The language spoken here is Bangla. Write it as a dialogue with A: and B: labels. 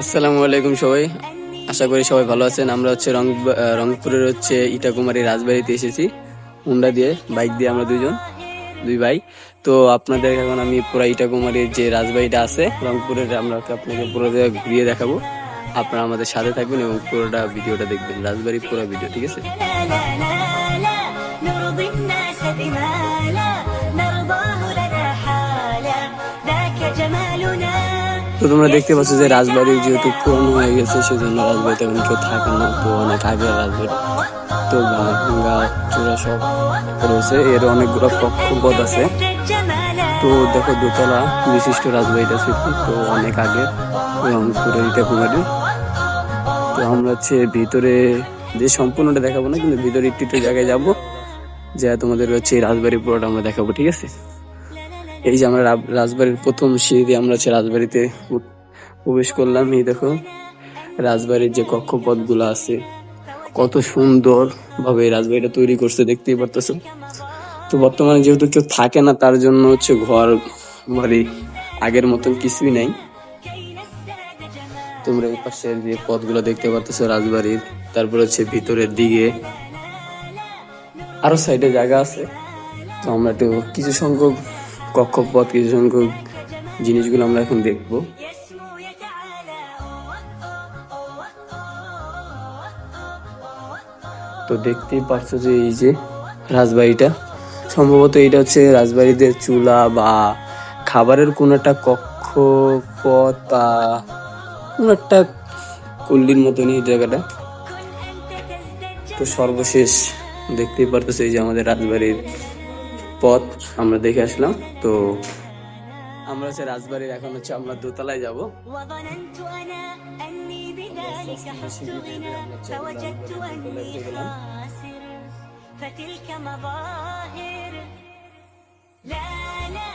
A: আসসালামু আলাইকুম সবাই আশা করি সবাই ভালো আছেন আমরা হচ্ছে রং আহ, রংপুরের হচ্ছে ইটাকুমারী রাজবাড়িতে এসেছি হুন্ডা দিয়ে বাইক দিয়ে আমরা দুজন দুই ভাই তো আপনাদের এখন আমি পুরো ইটাকুমারীর যে রাজবাড়িটা আছে রংপুরের আমরা আপনাকে পুরো জায়গা ঘুরিয়ে দেখাবো আপনারা আমাদের সাথে থাকবেন এবং পুরোটা ভিডিওটা দেখবেন রাজবাড়ির পুরো ভিডিও ঠিক আছে
B: لا لا لا لا نرضي الناس بما لا نرضاه لنا حالا ذاك جمالنا
A: তো তোমরা দেখতে পাচ্ছ যে রাজবাড়ি যেহেতু পুরনো হয়ে গেছে, সেজন্য রাজবাড়িতে এখন কেউ থাকে না। তো অনেক আগে রাজবাড়ি, তো ভাঙ্গা, চূড়া সব রয়েছে। এর অনেকগুলো কক্ষপথ আছে। তো দেখো, দোতলা বিশিষ্ট রাজবাড়িটা সেটি তো অনেক আগে রংপুরের ইটাকুমারি তো আমরা হচ্ছে ভিতরে, যে সম্পূর্ণটা দেখাবো না, কিন্তু ভিতরে একটু একটু জায়গায় যাব। যা তোমাদের হচ্ছে রাজবাড়ি পুরোটা আমরা দেখাবো, ঠিক আছে? এই যে আমরা রাজবাড়ির প্রথম সিঁড়ি আমরা হচ্ছে রাজবাড়িতে প্রবেশ করলাম, এই দেখো, রাজবাড়ির যে কক্ষপথগুলো আছে, কত সুন্দর ভাবে রাজবাড়িটা তৈরি করছে, দেখতেই পারতেছো। তো বর্তমানে যেহেতু কেউ থাকে না, তার জন্য হচ্ছে ঘর বাড়ি আগের মতন কিছুই নাই। তোমরা এই পাশের যে পথগুলো দেখতে পারতেছো, রাজবাড়ির, তারপর হচ্ছে ভিতরের দিকে আরও সাইডে জায়গা আছে। তো আমরা একটু কিছু সংখ্যক কক্ষপথ কিছু সংখ্যক জিনিসগুলো আমরা এখন দেখব। তো দেখতেই পারছ যে এই যে রাজবাড়িটা। সম্ভবত এটা হচ্ছে রাজবাড়িদের চুলা বা খাবারের কোনো একটা কক্ষপথ বা কোনো একটা কল্লির মতনই এই জায়গাটা। তো সর্বশেষ দেখতেই পারতেছে এই যে আমাদের রাজবাড়ির পথ আমরা দেখে আসলাম তো আমরা হচ্ছে রাজবাড়ির এখন হচ্ছে আমরা দোতলায় যাব
B: وظننت أنا أني بذلك حزت غنى فوجدت أني خاسر فتلك مظاهر لا لا